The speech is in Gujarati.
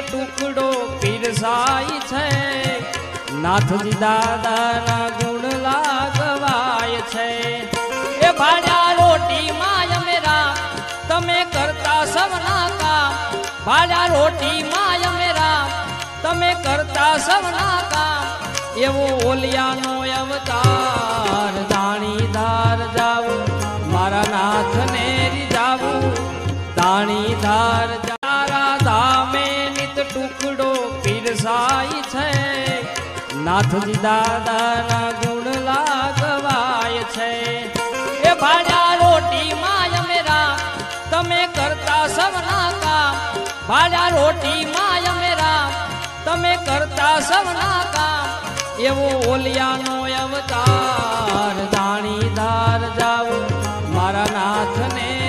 ટુકડો પીરસાય છે. નાથજી દાદાના ગુણ લાગવાય છે. એ ભાડા રોટી માય મેરા તમે કરતા સવના કામ. ભાડા રોટી માય મેરા તમે કરતા સવના કામ. એવો ઓલિયાનો અવતાર દાણીદાર જાવું. મારા નાથને રીજાવું દાણીદાર ટુકડો પીરસાય છે. નાથજી દાદાના ગુણ લાગવાય છે. એ ભાડા રોટી માય મેરા તમે કરતા સવના કામ. ભાડા રોટી માય મેરા તમે કરતા સવના કામ. એવો ઓલિયાનો અવતાર દાણીદાર જાવું મારા નાથને